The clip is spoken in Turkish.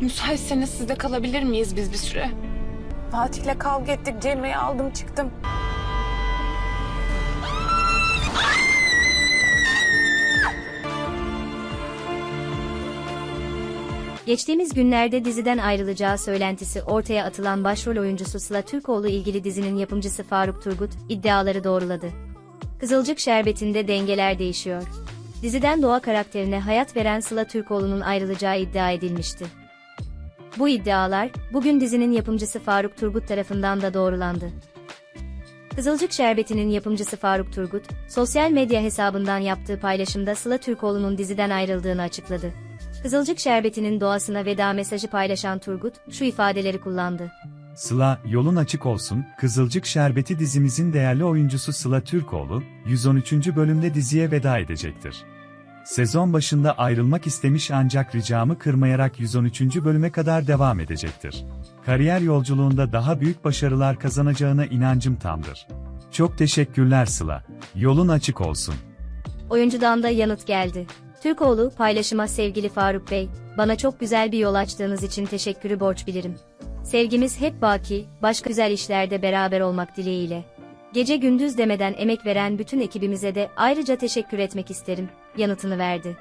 Müsaitseniz sizde kalabilir miyiz biz bir süre? Fatih'le kavga ettik. Cemre'yi aldım çıktım. Geçtiğimiz günlerde diziden ayrılacağı söylentisi ortaya atılan başrol oyuncusu Sıla Türkoğlu ilgili dizinin yapımcısı Faruk Turgut iddiaları doğruladı. Kızılcık Şerbeti'nde dengeler değişiyor. Diziden Doğa karakterine hayat veren Sıla Türkoğlu'nun ayrılacağı iddia edilmişti. Bu iddialar, bugün dizinin yapımcısı Faruk Turgut tarafından da doğrulandı. Kızılcık Şerbeti'nin yapımcısı Faruk Turgut, sosyal medya hesabından yaptığı paylaşımda Sıla Türkoğlu'nun diziden ayrıldığını açıkladı. Kızılcık Şerbeti'nin doğasına veda mesajı paylaşan Turgut, şu ifadeleri kullandı. Sıla, yolun açık olsun, Kızılcık Şerbeti dizimizin değerli oyuncusu Sıla Türkoğlu, 113. bölümde diziye veda edecektir. Sezon başında ayrılmak istemiş ancak ricamı kırmayarak 113. bölüme kadar devam edecektir. Kariyer yolculuğunda daha büyük başarılar kazanacağına inancım tamdır. Çok teşekkürler Sıla. Yolun açık olsun. Oyuncudan da yanıt geldi. Türkoğlu paylaşıma sevgili Faruk Bey, bana çok güzel bir yol açtığınız için teşekkürü borç bilirim. Sevgimiz hep baki, başka güzel işlerde beraber olmak dileğiyle. Gece gündüz demeden emek veren bütün ekibimize de ayrıca teşekkür etmek isterim, yanıtını verdi.